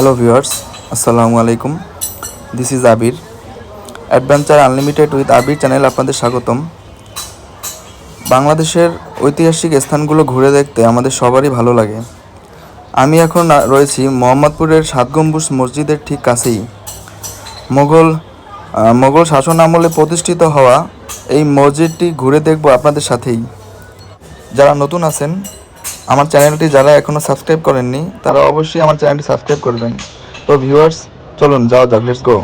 Hello viewers আসসালামু আলাইকুম this is Abir adventure unlimited with Abir channel আপনাদের স্বাগতম। বাংলাদেশের ঐতিহাসিক স্থানগুলো ঘুরে দেখতে আমাদের সবারই ভালো লাগে। আমি এখন রয়েছি মোহাম্মদপুরের সাত গম্বুজ মসজিদের ঠিক কাছেই। মোগল মোগল শাসন আমলে প্রতিষ্ঠিত হওয়া এই মসজিদটি ঘুরে দেখব আপনাদের সাথেই। যারা নতুন আছেন আমার চ্যানেলটি যারা এখনও সাবস্ক্রাইব করেননি, তারা অবশ্যই আমার চ্যানেলটি সাবস্ক্রাইব করবেন তো ভিউয়ার্স চলুন যাও যাক লেটস গো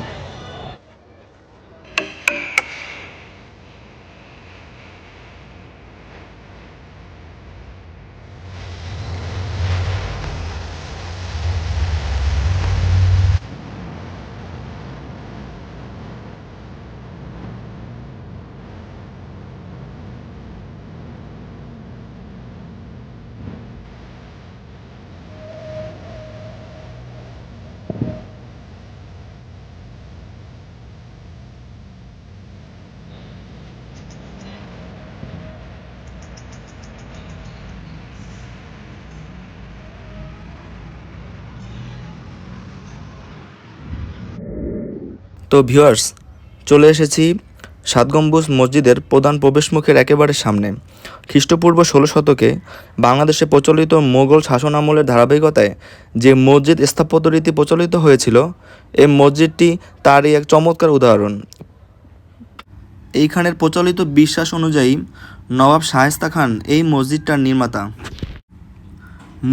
তো ভিউয়ার্স, চলে এসেছি সাত গম্বুজ মসজিদের প্রধান প্রবেশমুখের একেবারে সামনে। খ্রিস্টপূর্ব ষোলো শতকে বাংলাদেশে প্রচলিত মোগল শাসন আমলের ধারাবাহিকতায় যে মসজিদ স্থাপত্য রীতি প্রচলিত হয়েছিল এই মসজিদটি তারই এক চমৎকার উদাহরণ। এইখানের প্রচলিত বিশ্বাস অনুযায়ী নবাব শায়েস্তা খান এই মসজিদটার নির্মাতা।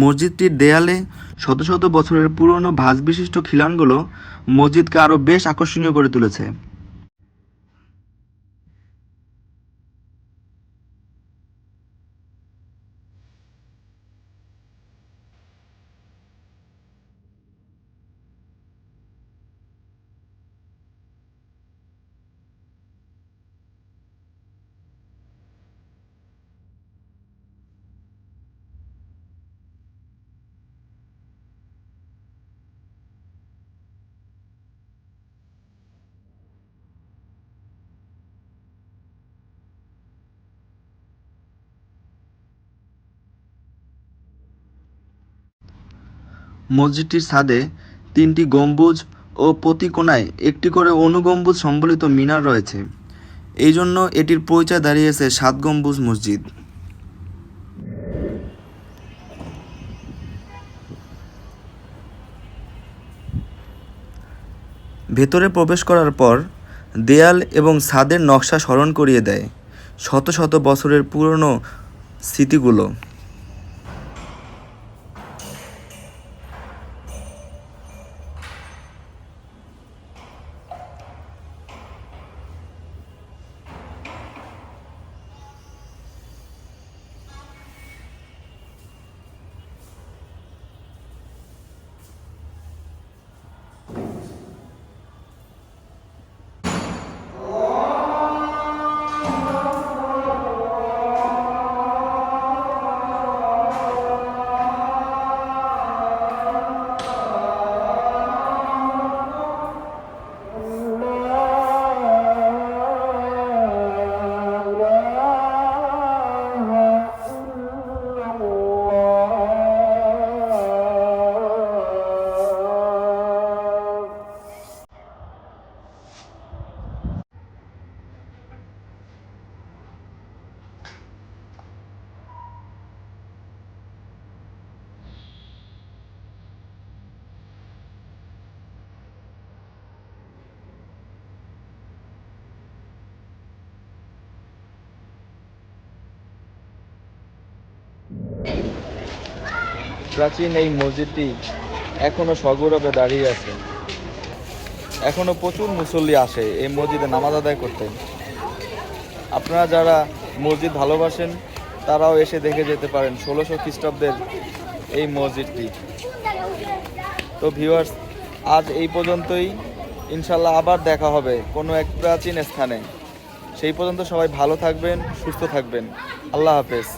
মসজিদটির দেয়ালে শত শত বছরের পুরনো ভাঁজ বিশিষ্ট খিলানগুলো মসজিদকে আরও বেশ আকর্ষণীয় করে তুলেছে। মসজিদটির ছাদে তিনটি গম্বুজ ও প্রতি কোণায় একটি করে অনুগম্বুজ সম্বলিত মিনার রয়েছে। এই জন্য এটির পরিচয় দাঁড়িয়েছে সাত গম্বুজ মসজিদ। ভেতরে প্রবেশ করার পর দেয়াল এবং ছাদের নকশা স্মরণ করিয়ে দেয় শত শত বছরের পুরনো স্মৃতিগুলো। প্রাচীন এই মসজিদটি এখনও সগৌরবে দাঁড়িয়ে আছে। এখনও প্রচুর মুসল্লি আসে এই মসজিদে নামাজ আদায় করতে। আপনারা যারা মসজিদ ভালোবাসেন, তারাও এসে দেখে যেতে পারেন ষোলোশো খ্রিস্টাব্দের এই মসজিদটি। তো ভিউয়ার্স আজ এই পর্যন্তই। ইনশাল্লাহ আবার দেখা হবে কোনো এক প্রাচীন স্থানে। সেই পর্যন্ত সবাই ভালো থাকবেন, সুস্থ থাকবেন। আল্লাহ হাফেজ।